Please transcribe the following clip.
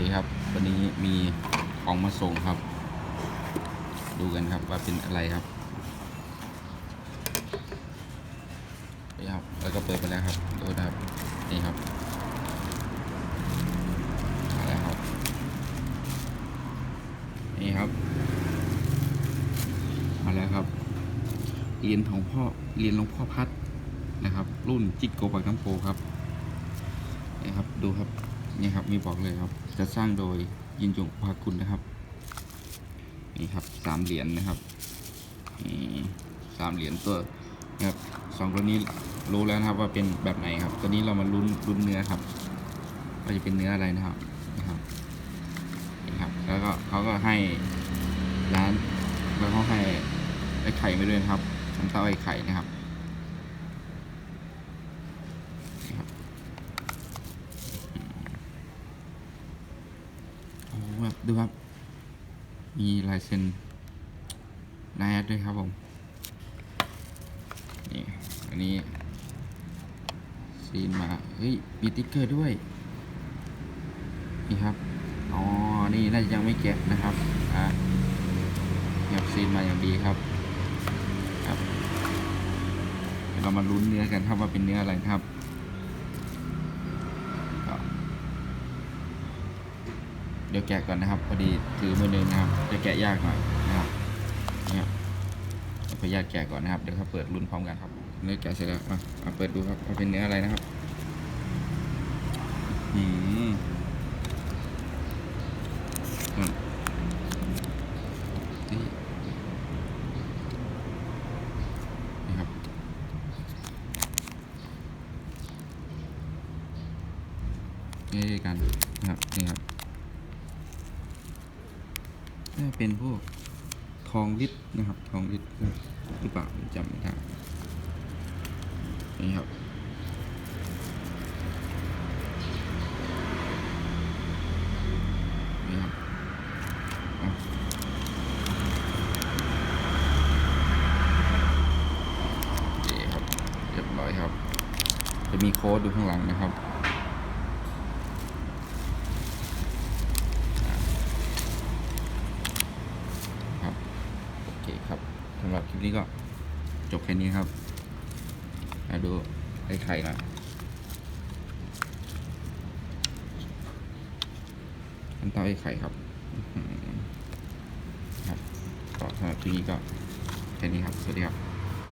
ดีครับ วันนี้มีของมาส่งครับ ดูกันครับว่าเป็นอะไรครับนี่ครับ แล้วก็เปิดไปแล้วครับดูนะครับนี่ครับมาแล้วครับ นี่ครับมาแล้วครับเหรียญของพ่อเหรียญหลวงพ่อพัดนะครับ รุ่นจิกโกปากน้ำโพครับนี่ครับดูครับ นี่ครับมีบอกเลยครับ จะสร้างโดยยินยงภาคุณนะครับ นี่ครับสามเหรียญนะครับนี่สามเหรียญตัวนะครับสองตัวนี้รู้แล้วนะครับว่าเป็นแบบไหนครับ ตัวนี้เรามาลุ้นลุ้นเนื้อครับว่าจะเป็นเนื้ออะไรนะครับนะครับนี่ครับ แล้วก็เขาก็ให้ร้านแล้วเขาให้ไอ้ไข่มาด้วยครับน้ำเต้าไอ้ไข่นะครับนี่ครับ โอ้โหแบบ ดูครับ มีลายเซ็นนายแอดด้วยครับผม นี่ อันนี้ซีนมา เฮ้ย มีติ๊กเกอร์ด้วย นี่ครับ อ๋อ นี่น่าจะยังไม่แกะนะครับ อะนี่ครับซีนมาอย่างดีครับ ครับ เรามาลุ้นเนื้อกันครับว่าเป็นเนื้ออะไรครับก็ เดี๋ยวแกะก่อนนะครับพอดีถือมือหนึ่งนะครับจะแกะยากหน่อยนะครับเนี่ยขออนุญาตแกะก่อนนะครับเดี๋ยวเขาเปิดรุ่นพร้อมกันครับเนื้อแกะเสร็จแล้วมามาเปิดดูครับว่าเป็นเนื้ออะไรนะครับอืมอืมนี่นี่ครับนี่กันนะครับนี่ครับ น่าเป็นพวกทองลิตนะครับ ทองลิตรหรือเปล่าจำไม่ได้นี่ครับนี่ครับอ่ครับเยบร้อยครับจะมีโค้ดดูข้างหลังนะครับ โอเคครับสำหรับค ลิปนี้ก็จบแค่นี้ครับมาดูไอ้ไข่หน่อยขั้นตอนไอ้ไข่ครับครับก็สำหรับคลิปนี้ก็แค่นี้ครับ สวัสดีครับ